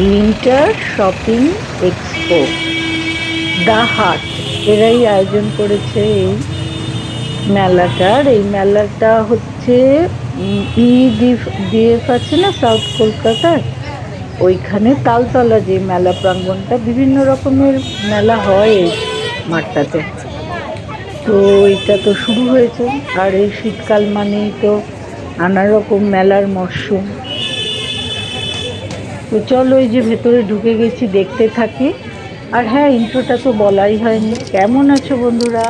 Winter shopping expo the হাট এরাই আয়োজন করেছে এই মেলাটার এই মেলাটা হচ্ছে ই ডিএফ আছে না সাউথ কলকাতায় ওইখানে তালতলা যে মেলা প্রাঙ্গণটা বিভিন্ন রকমের মেলা হয় এই মাঠটাতে। তো এটা তো শুরু হয়েছে। আর এই শীতকাল মানেই তো নানা রকম মেলার মরশুম। তো চলো এই যে ভেতরে ঢুকে গেছি, দেখতে থাকি। আর হ্যাঁ ইন্ট্রোটা তো বলাই হয়নি। কেমন আছো বন্ধুরা?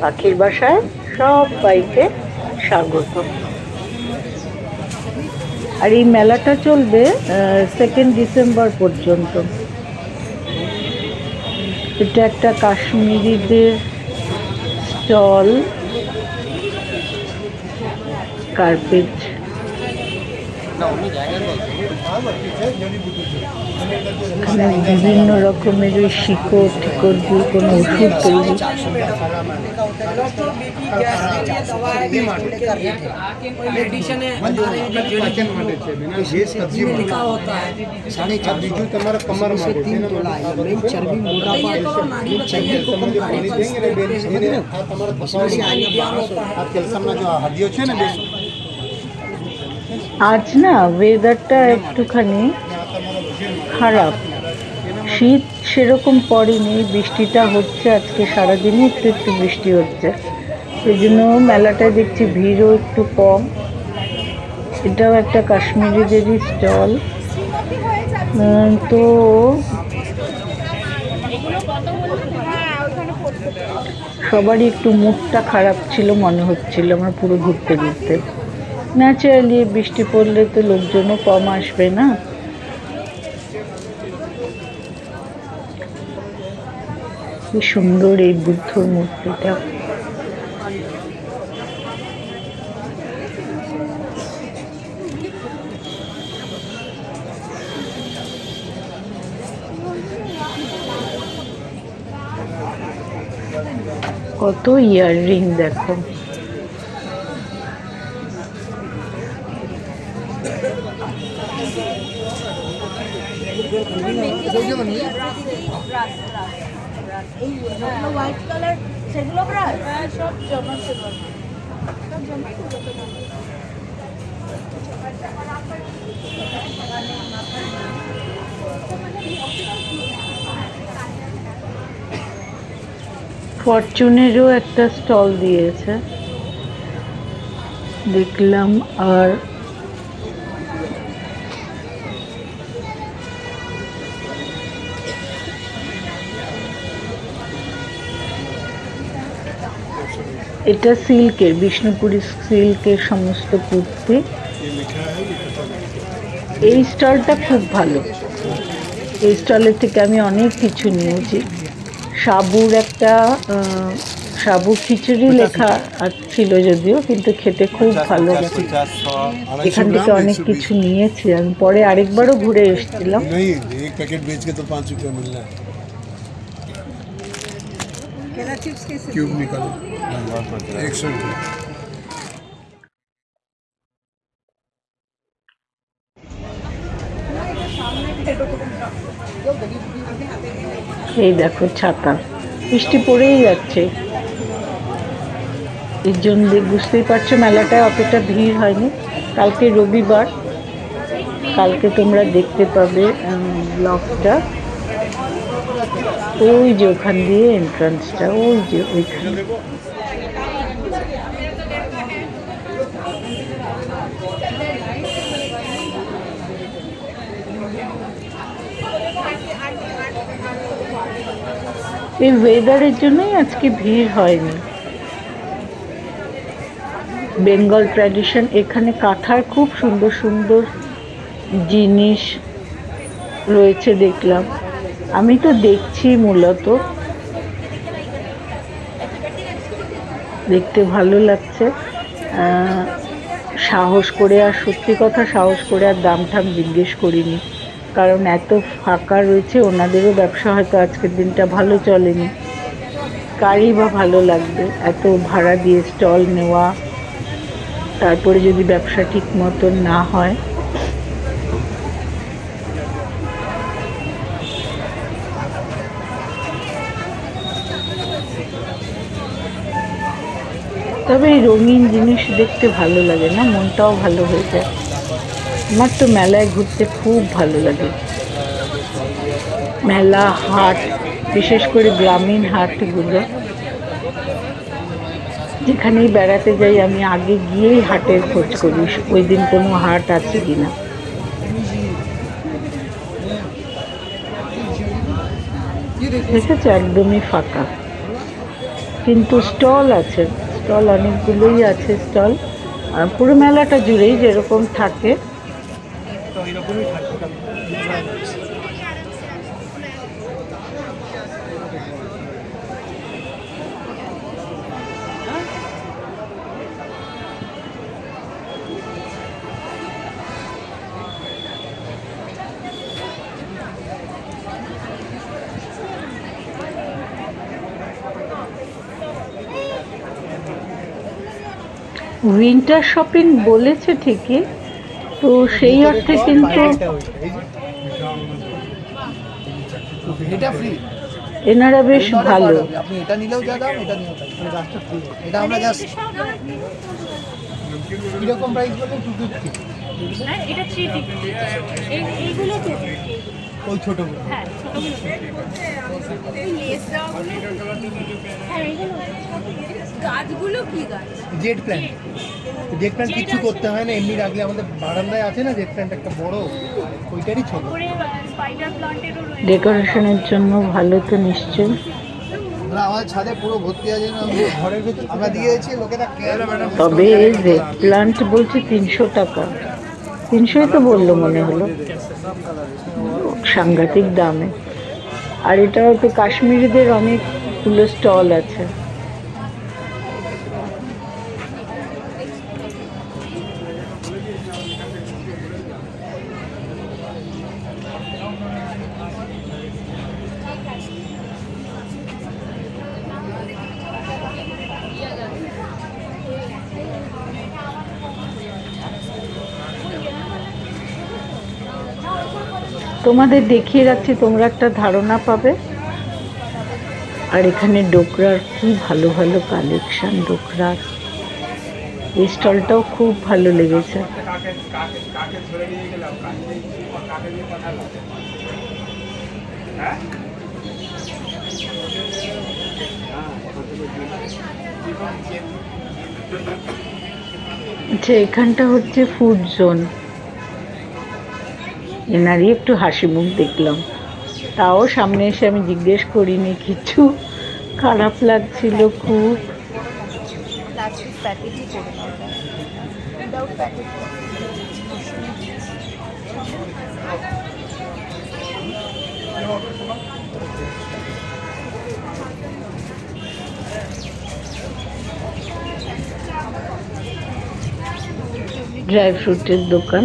পাখির বাসায় সব বাইকে স্বাগত। আর এই মেলাটা চলবে সেকেন্ড ডিসেম্বর পর্যন্ত। এটা একটা কাশ্মীরিদের স্টল কার্পেট বিভিন্ন রকমের ওই শিকড় টিকড় দিয়ে কোনো ওষুধ তৈরি साढ़े चार बीजू तुम्हारा আজ না ওয়েদারটা একটুখানি খারাপ। শীত সেরকম পড়েনি বৃষ্টিটা হচ্ছে আজকে সারাদিনই একটু একটু বৃষ্টি হচ্ছে। সেই জন্য মেলাটায় দেখছি ভিড়ও একটু কম। এটাও একটা কাশ্মীরিদেরই স্টল। তো সবারই একটু মুডটা খারাপ ছিল মনে হচ্ছিল আমার পুরো ঘুরতে ঘুরতে ন্যাচারালি বৃষ্টি পড়লে তো লোকজনও কম আসবে না। কি সুন্দর এই বুদ্ধর মূর্তিটা। কত ইয়াররিং দেখো। হোয়াইট কালার সেগুলো ব্রাশ সব জমা সেগুলো ফরচুনেরও একটা স্টল দিয়েছে। দেখলাম আর এটা সিল্কের বিষ্ণুপুরি সিল্কের সমস্ত কুর্তি। এই স্টলটা খুব ভালো। এই স্টলের থেকে আমি অনেক কিছু নিয়েছি। সাবুর একটা সাবু খিচুড়ি লেখা ছিল যদিও কিন্তু খেতে খুব ভালো এখান থেকে অনেক কিছু নিয়েছি। আমি পরে আরেকবারও ঘুরে এসেছিলাম। केला चिप्स कैसे क्यूब निकालो एक सौ रुपये এই দেখো ছাতা বৃষ্টি পড়েই যাচ্ছে এর জন্য বুঝতেই পারছো মেলাটায় অতটা ভিড় হয়নি কালকে রবিবার কালকে তোমরা দেখতে পাবে ব্লগটা ওই যে ওখান দিয়ে এন্ট্রান্সটা ওই যে ওইখানে। এই ওয়েদারের জন্যই আজকে ভিড় হয়নি। বেঙ্গল ট্র্যাডিশন এখানে কাঁথার খুব সুন্দর সুন্দর জিনিস রয়েছে দেখলাম। আমি তো দেখছি মূলত। দেখতে ভালো লাগছে। সাহস করে আর সত্যি কথা সাহস করে আর দাম ঠাম জিজ্ঞেস করিনি। কারণ এত ফাঁকা রয়েছে, ওনাদেরও ব্যবসা হয়তো আজকের দিনটা ভালো চলেনি। কারই বা ভালো লাগবে? এত ভাড়া দিয়ে স্টল নেওয়া, তারপরে যদি ব্যবসা ঠিক মতন না হয়। তবে এই রঙিন জিনিস দেখতে ভালো লাগে না, মনটাও ভালো হয়ে যায়। আমার তো মেলায় ঘুরতে খুব ভালো লাগে। মেলা, হাট, বিশেষ করে গ্রামীণ হাটগুলো। যেখানেই বেড়াতে যাই, আমি আগে গিয়েই হাটের খোঁজ করি, ওই দিন কোনো হাট আছে কিনা দেখেছ? একদমই ফাঁকা। কিন্তু স্টল আছে। স্টল অনেকগুলোই আছে স্টল। পুরো মেলাটা জুড়েই যেরকম থাকে। উইন্টার শপিং বলেছে ঠিকই তো সেই অর্থে কিন্তু এটা ফ্রি এনারা বেশ ভালো। আপনি এটা নিলেও যা দাম এটা নিলেও তাই। মানে গাছটা ফ্রি এটা আমরা জাস্ট কীরকম প্রাইস বললেন টু ফিফটি হ্যাঁ এটা থ্রি ফিফটি এই এইগুলো টু ফিফটি ওই ছোটোগুলো। হ্যাঁ ছোটোগুলো। লেস দেওয়াগুলো হ্যাঁ এইগুলো গাছগুলো কি গাছ? জেট প্ল্যান জেট প্ল্যান কিচ্ছু করতে হয় না এমনি রাখলে আমাদের বারান্দায় আছে না জেট প্ল্যান্ট একটা বড় ওইটারই রয়েছে। ডেকোরেশনের জন্য ভালো তো নিশ্চয় না আমাদের ছাদে পুরো ভর্তি আছে না ঘরের ভিতর আমরা দিয়েছি লোকেরা তবে রেড প্লান্ট বলছে তিনশো টাকা। তিনশোই তো বলল মনে হলো। সাংঘাতিক দামে। আর এটা হয়তো কাশ্মীরিদের অনেকগুলো স্টল আছে। তোমাদের দেখিয়ে রাখছি, তোমরা একটা ধারণা পাবে। আর এখানে ডোকরার কি ভালো ভালো কালেকশন ডোকরার। এই স্টলটাও খুব ভালো লেগেছে। আচ্ছা এখানটা হচ্ছে ফুড জোন এনারই একটু হাসি মুখ দেখলাম। তাও সামনে এসে আমি জিজ্ঞেস করিনি, কিছু খারাপ লাগছিল খুব। ড্রাই ফ্রুটের দোকান।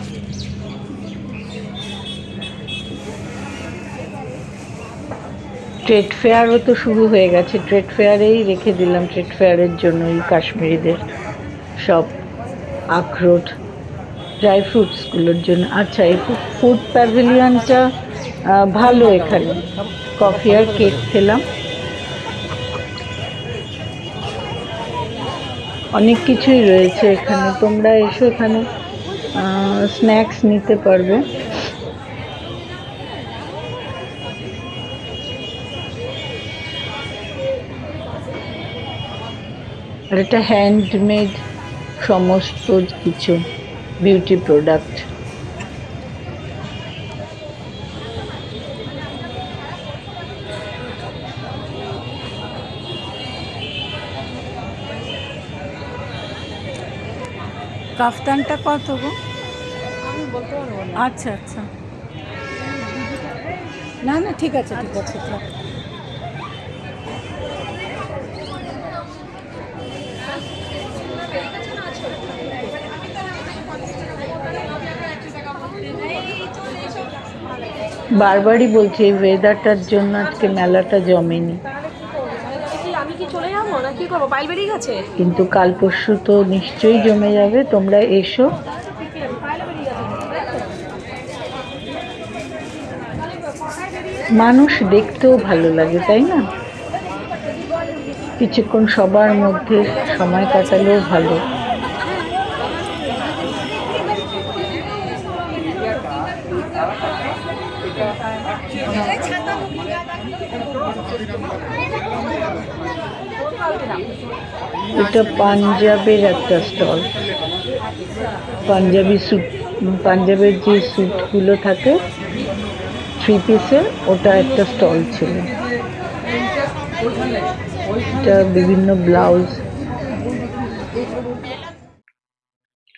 ট্রেড ফেয়ারও তো শুরু হয়ে গেছে। ট্রেড ফেয়ারেই রেখে দিলাম। ট্রেড ফেয়ারের জন্য এই কাশ্মীরিদের সব আখরোট ড্রাই ফ্রুটসগুলোর জন্য। আচ্ছা এই ফুড প্যাভিলিয়নটা ভালো এখানে। কফি আর কেক খেলাম। অনেক কিছুই রয়েছে এখানে। তোমরা এসো এখানে স্ন্যাক্স নিতে পারবে। আর এটা হ্যান্ডমেড সমস্ত কিছু বিউটি প্রোডাক্ট কাফতানটা কত গো? আচ্ছা আচ্ছা। না না ঠিক আছে ঠিক আছে। বারবারই বলছি এই ওয়েদারটার জন্য আজকে মেলাটা জমেনি। আমি কি চলে যাব? না কি করব? পাইল বেরিয়ে গেছে? কিন্তু কাল পরশু তো নিশ্চয়ই জমে যাবে তোমরা এসো। মানুষ দেখতেও ভালো লাগে তাই না? কিছুক্ষণ সবার মধ্যে সময় কাটালেও ভালো। এটা পাঞ্জাবের একটা স্টল। পাঞ্জাবি স্যুট, পাঞ্জাবের যে স্যুটগুলো থাকে থ্রি পিসের ওটা একটা স্টল ছিল। এটা বিভিন্ন ব্লাউজ।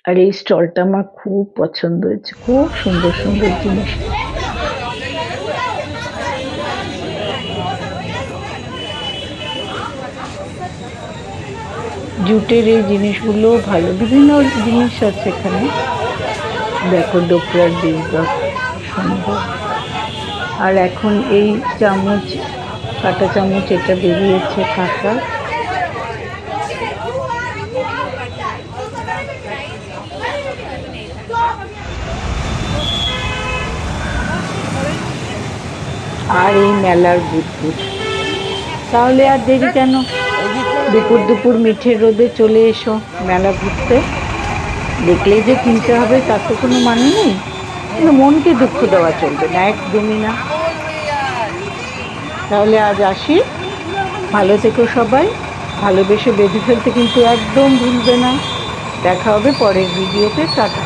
আর এই স্টলটা আমার খুব পছন্দ হয়েছে, খুব সুন্দর সুন্দর জিনিস। জুটের এই জিনিসগুলো ভালো। বিভিন্ন জিনিস আছে এখানে। দেখো ডোকরার ডিব্বা সুন্দর আর এখন এই চামচ, কাঁটা চামচ এটা বেরিয়েছে কাঁটা আর এই মেলার বুদবুদ তাহলে আর দেরি কেন? দুপুর দুপুর মিঠের রোদে চলে এসো মেলা ঘুরতে। দেখলে যে কিনতে হবে, তার তো কোনো মানে নেই। কিন্তু মনকে দুঃখ দেওয়া চলবে না, একদমই না। তাহলে আজ আসি। ভালো থেকো সবাই। ভালোবেসে বেঁধে ফেলতে কিন্তু একদম ভুলবে না। দেখা হবে পরের ভিডিওতে। টাটা।